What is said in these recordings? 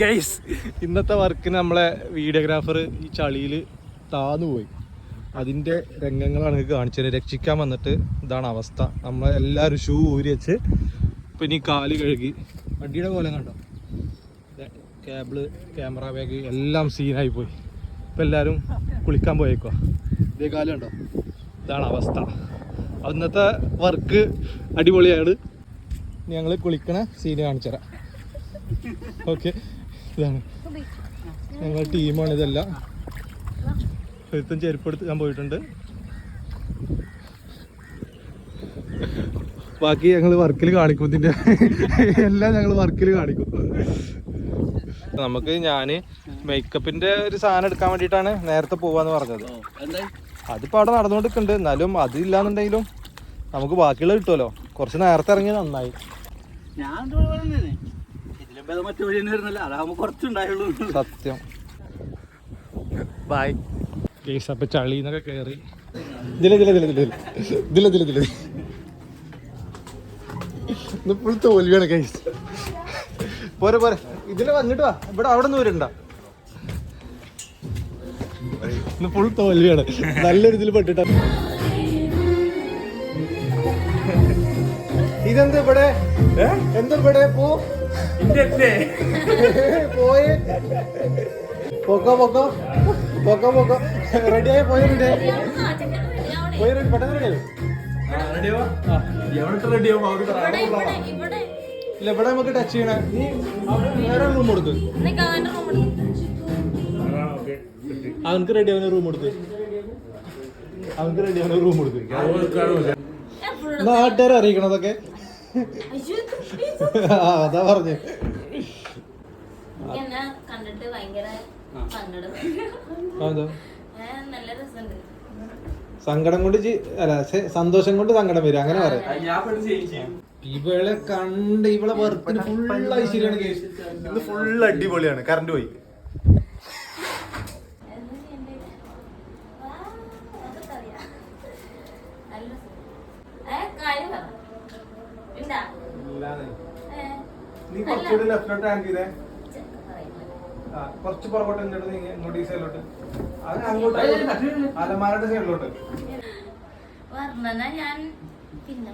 Guys ഇന്നത്തെ വർക്കിന് നമ്മളെ വീഡിയോഗ്രാഫർ ഈ ചളിയിൽ താന്നു പോയി. അതിന്റെ രംഗങ്ങളാണ് എനിക്ക് കാണിച്ചത്. രക്ഷിക്കാൻ വന്നിട്ട് ഇതാണ് അവസ്ഥ. നമ്മൾ എല്ലാവരും ഷൂ ഊരി വെച്ച് പിന്നെ ഈ കാൽ കഴുകി. വണ്ടിയുടെ പോലെ കണ്ടോ? കേബിൾ ക്യാമറ ബാഗ് എല്ലാം സീനായി പോയി. ഇപ്പം എല്ലാവരും കുളിക്കാൻ പോയേക്കുക ഇതേ കാലം ഉണ്ടോ ഇതാണ് അവസ്ഥ. അന്നത്തെ വർക്ക് അടിപൊളിയാണ്. ഞങ്ങൾ കുളിക്കണ സീന് കാണിച്ചു തരാം ഓക്കെ ഇതാണ്. ടീമാണ് ഇതല്ല. ഒരുത്തും ചെരുപ്പ് എടുത്ത് ഞാൻ പോയിട്ടുണ്ട്. ബാക്കി ഞങ്ങൾ വർക്കിൽ കാണിക്കും ഇതിന്റെ എല്ലാം ഞങ്ങൾ വർക്കിൽ കാണിക്കും. നമുക്ക് ഞാൻ മേക്കപ്പിന്റെ ഒരു സാധനം എടുക്കാൻ വേണ്ടിയിട്ടാണ് നേരത്തെ പോവാന്ന് പറഞ്ഞത്. അതിപ്പോ അവിടെ നടന്നുകൊണ്ടിരിക്കുന്നുണ്ട്. എന്നാലും അതില്ലാന്നുണ്ടെങ്കിലും നമുക്ക് ബാക്കിയുള്ള കിട്ടുമല്ലോ. കുറച്ച് നേരത്തെ ഇറങ്ങി നന്നായി. ഞാൻ മറ്റു വഴി തന്നെ വരുന്നില്ല. അതാകുമ്പോ കുറച്ചുണ്ടായുള്ളൂ. സത്യം. ബായ് കേസ് അപ്പൊ ചളിന്നൊക്കെ കയറി ഫുൾ തോൽവിയാണ് കേസ്. പോരെ പോരെ. ഇതിൽ വന്നിട്ട് വാ. ഇവിടെ അവിടെ നിന്ന് വരണ്ട. ഫുൾ തോൽവിയാണ്. നല്ലൊരു ഇതിൽ പെട്ടിട്ട. ഇതെന്ത് ഇവിടെ? എന്ത് ഇവിടെ? പോ. പോയി. പൊക്കോ പൊക്കോ. പൊക്കോ പൊക്കോ. റെഡിയായി പോയി റെഡി പോയി റെഡി പെട്ടെന്ന് റെഡി ഇല്ല ഇവിടെ നമുക്ക് ടച്ച് ചെയ്യണേ. നീ വേറെ റൂം കൊടുത്ത് അവനക്ക് റെഡി ആവുന്ന റൂം കൊടുത്ത് അവനക്ക് റെഡി ആവുന്ന റൂം കൊടുത്ത് നാട്ടുകാരെ അറിയിക്കണം അതൊക്കെ ആ, അതാ പറഞ്ഞു. എന്നെ കണ്ടിട്ട് ഭയങ്കര സങ്കടം. അതെന്താ ഏ, നല്ല രസമുണ്ട്. സങ്കടം കൊണ്ട് അല്ല സന്തോഷം കൊണ്ട് സങ്കടം വരും. അങ്ങനെ പറയാം. ഇവളെ കണ്ട് ഇവളെ വെറുപ്പിന് ഫുൾ ഐശ്വര്യാണ് കേസ്. ഇന്ന് ഫുൾ അടിപൊളിയാണ്. കറണ്ട് പോയി. എന്താ നീ കുറച്ചുകൂടി ലെഫ്റ്റിലോട്ട് ഹാൻഡ് ചെയ്തേ. ആ, കുറച്ച് പുറകോട്ട് എന്നിട്ട് നീ ഇങ്ങോട്ട് ഈ സൈഡിലോട്ട് അത് അങ്ങോട്ട് അലമാരയുടെ സൈഡിലോട്ട് വർണന ഞാൻ. പിന്നെ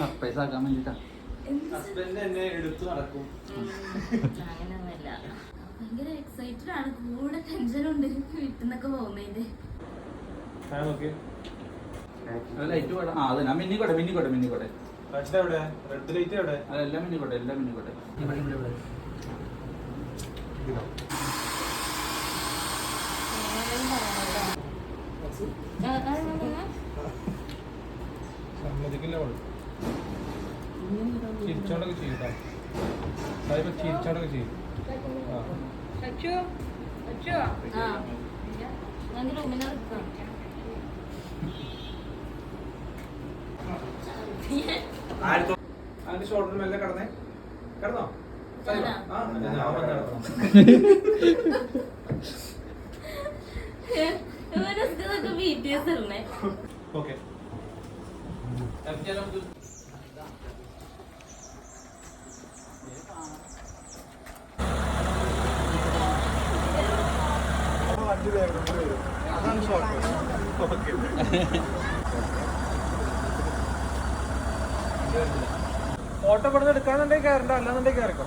സർപ്രൈസ് ആക്കാൻ വേണ്ടിട്ടാ. ഹസ്ബൻഡ് എന്നെ എടുത്തു നടക്കും. അങ്ങനെയൊന്നുമില്ല ഭയങ്കര എക്സൈറ്റഡ് ആണ്. കൂടെ ടെൻഷൻ ഉണ്ട്. വീട്ടിൽ നിന്നൊക്കെ പോകുന്നതിന്റെ ലൈറ്റ് ആ അതെ മിന്നിക്കോട്ടെ മിന്നിക്കോട്ടെ മിന്നിക്കോട്ടെ. റെഡ് ലൈറ്റ് എവിടെ? അതെല്ലാം മിന്നിക്കോട്ടെ എല്ലാം മിന്നിക്കോട്ടെ. സമ്മതിക്കില്ല അവൾ. ചിരിച്ചോണ്ടൊക്കെ ചെയ്യൂട്ടാ സായിപ്പ് ചിരിച്ചോണ്ടൊക്കെ ചെയ്യും. ആ. റൂമിനെ എടുക്കാം അതിന്റെ ഷോൾഡർ മെല്ലെ കടന്നേ. കടന്നോ? സായിപ്പ്? ആ, ഞാൻ വന്ന് കിടന്നു. ഇവരൊക്കെ ബി ടി എസ് ഇടണേ ഓക്കെ. ഫോട്ടോ പെടുന്ന എടുക്കാന്നുണ്ടെങ്കിൽ കയറണ്ട അല്ലാന്നുണ്ടെങ്കിൽ കയറിക്കോ.